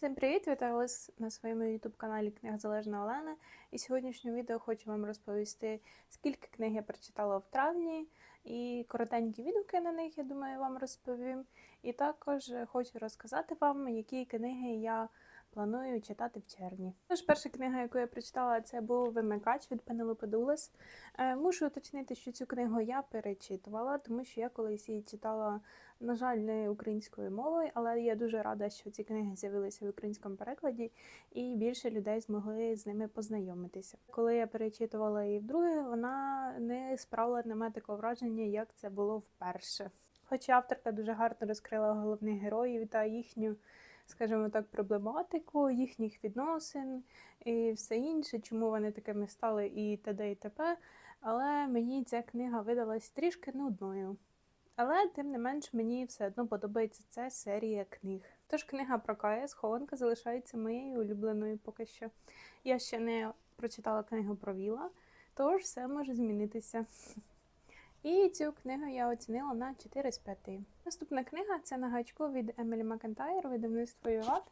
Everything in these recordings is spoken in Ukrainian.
Всім привіт! Вітаю на своєму youtube каналі Книга Залежна Олена. І сьогоднішнє відео хочу вам розповісти, скільки книг я прочитала в травні, і коротенькі відгуки на них, я думаю, вам розповім. І також хочу розказати вам, які книги я планую читати в червні. Тож, перша книга, яку я прочитала, це був Вимикач від Пенелопи Дулес. Е, Мушу уточнити, що цю книгу я перечитувала, тому що я колись її читала на жаль, не українською мовою, але я дуже рада, що ці книги з'явилися в українському перекладі, і більше людей змогли з ними познайомитися. Коли я перечитувала її вдруге, вона не справила на мене такого враження, як це було вперше. Хоча авторка дуже гарно розкрила головних героїв та їхню, скажімо так, проблематику, їхніх відносин і все інше, чому вони такими стали і т.д. і т.п. Але мені ця книга видалась трішки нудною. Але тим не менш мені все одно подобається ця серія книг. Тож книга про Кая схованка залишається моєю улюбленою поки що. Я ще не прочитала книгу про Віла, тож все може змінитися. І цю книгу я оцінила на 4 з 5. Наступна книга це на гачку від Емілі Макентайр, видавництво Юват.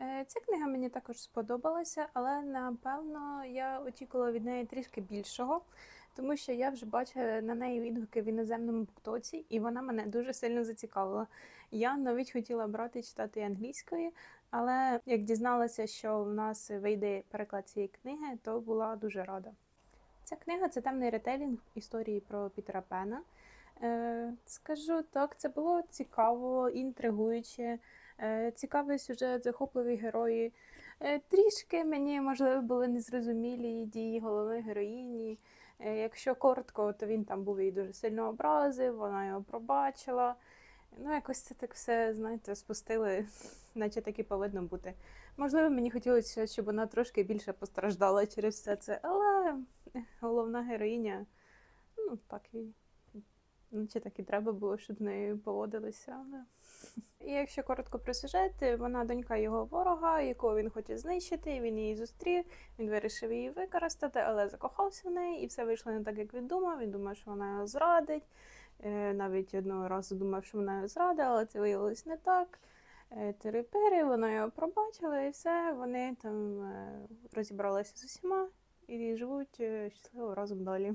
Е, Ця книга мені також сподобалася, але напевно я очікувала від неї трішки більшого тому що я вже бачила на неї відгуки в іноземному буктоці, і вона мене дуже сильно зацікавила. Я навіть хотіла брати читати англійською, але як дізналася, що в нас вийде переклад цієї книги, то була дуже рада. Ця книга це темний ретелінг історії про Пітера Пена. Е, Скажу так, це було цікаво, інтригуюче, е, цікавий сюжет, захопливі герої. Е, трішки мені, можливо, були незрозумілі дії головної героїні. Якщо коротко, то він там був її дуже сильно образив, вона його пробачила. Ну, якось це так все, знаєте, спустили, наче так і повинно бути. Можливо, мені хотілося, щоб вона трошки більше постраждала через все це, але головна героїня, ну, так і. Наче так і треба було, щоб з нею поводилися. Але... І якщо коротко про сюжет, вона донька його ворога, якого він хоче знищити, він її зустрів, він вирішив її використати, але закохався в неї, і все вийшло не так, як він думав. Він думав, що вона його зрадить. Е, Навіть одного разу думав, що вона його зрадила, але це виявилось не так. Е, Терепери, вона його пробачила, і все, вони там е, розібралися з усіма і живуть е, щасливо разом далі.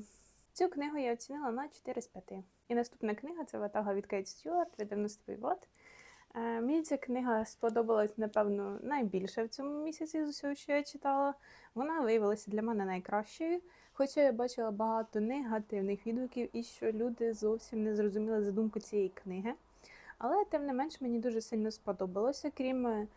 Цю книгу я оцінила на 4 з 5. І наступна книга це Ватага від Кейт Стюарт, видавництво Вот. Е, Мені ця книга сподобалась, напевно, найбільше в цьому місяці з усього, що я читала. Вона виявилася для мене найкращою, хоча я бачила багато негативних відгуків і що люди зовсім не зрозуміли задумку цієї книги. Але тим не менш мені дуже сильно сподобалося, крім е,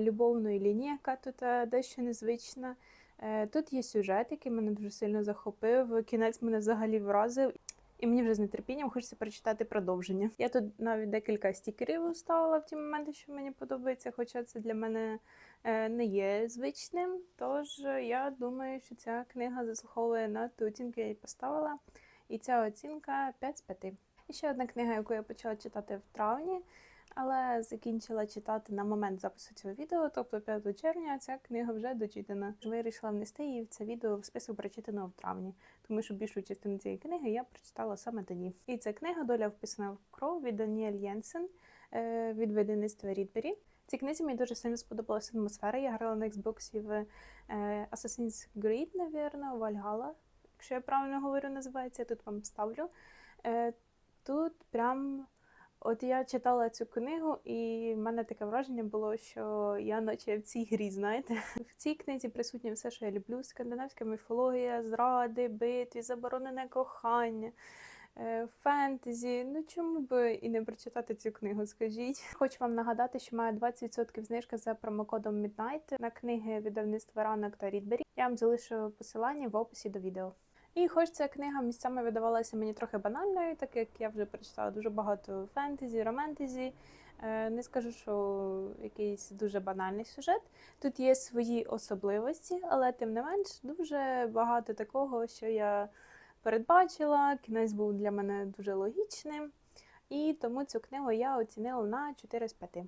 любовної лінії, яка тут дещо незвична. Е, Тут є сюжет, який мене дуже сильно захопив. Кінець мене взагалі вразив. І мені вже з нетерпінням хочеться прочитати продовження. Я тут навіть декілька стікерів вставила в ті моменти, що мені подобається, хоча це для мене е, не є звичним. Тож я думаю, що ця книга заслуговує на ту оцінку, я їй поставила. І ця оцінка 5 з 5. І ще одна книга, яку я почала читати в травні, але закінчила читати на момент запису цього відео, тобто 5 червня, ця книга вже дочитана. Вирішила внести її в це відео в список прочитаного в травні, тому що більшу частину цієї книги я прочитала саме тоді. І ця книга Доля вписана в кров від Даніель Єнсен е, від видавництва Рідбері. Цій книзі мені дуже сильно сподобалася атмосфера. Я грала на Xbox в е, Assassin's Creed, навірно, Valhalla, якщо я правильно говорю, називається, я тут вам ставлю. Е, Тут прям от я читала цю книгу, і в мене таке враження було, що я наче в цій грі, знаєте. В цій книзі присутнє все, що я люблю: скандинавська міфологія, зради, битві, заборонене кохання. е, Фентезі, ну чому би і не прочитати цю книгу, скажіть. Хочу вам нагадати, що маю 20% знижки за промокодом Midnight на книги видавництва Ранок та Рідбері. Я вам залишу посилання в описі до відео. І хоч ця книга місцями видавалася мені трохи банальною, так як я вже прочитала дуже багато фентезі, романтезі. е, Не скажу, що якийсь дуже банальний сюжет. Тут є свої особливості, але тим не менш дуже багато такого, що я передбачила. Кінець був для мене дуже логічним. І тому цю книгу я оцінила на 4 з 5.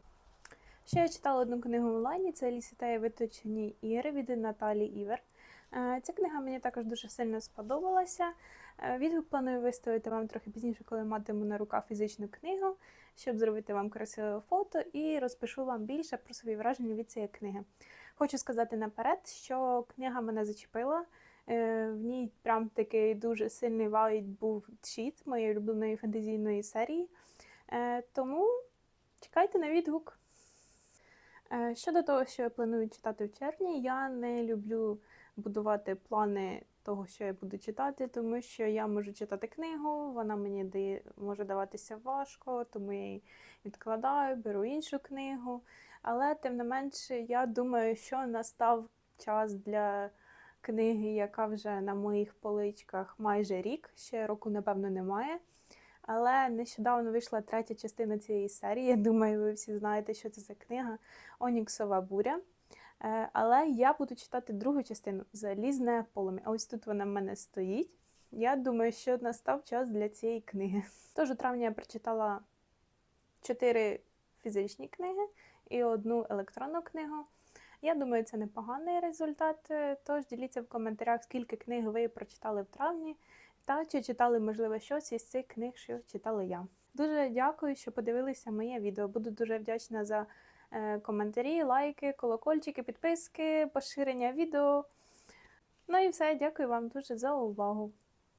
Ще я читала одну книгу в онлайні, це Лісітеї виточені ігри від Наталі Івер. Е, Ця книга мені також дуже сильно сподобалася. Е, Відгук планую виставити вам трохи пізніше, коли матиму на руках фізичну книгу. щоб зробити вам красиве фото і розпишу вам більше про свої враження від цієї книги. Хочу сказати наперед, що книга мене зачепила. Е, В ній прям такий дуже сильний вайб був чіт моєї улюбленої фентезійної серії. Тому чекайте на відгук. Щодо того, що я планую читати в червні, я не люблю будувати плани того, що я буду читати, тому що я можу читати книгу, вона мені дає, може даватися важко, тому я її відкладаю, беру іншу книгу. Але тим не менше, я думаю, що настав час для книги, яка вже на моїх поличках майже рік, ще року, напевно, немає. Але нещодавно вийшла третя частина цієї серії. Я думаю, ви всі знаєте, що це за книга Оніксова буря. Е, Але я буду читати другу частину Залізне полум'я. Ось тут вона в мене стоїть. Я думаю, що настав час для цієї книги. Тож у травні я прочитала чотири фізичні книги і одну електронну книгу. Я думаю, це непоганий результат. Е, Тож діліться в коментарях, скільки книг ви прочитали в травні, та чи читали, можливо, щось із цих книг, що читала я. Дуже дякую, що подивилися моє відео. Буду дуже вдячна за коментарі, лайки, колокольчики, підписки, поширення відео. Ну і все, дякую вам дуже за увагу.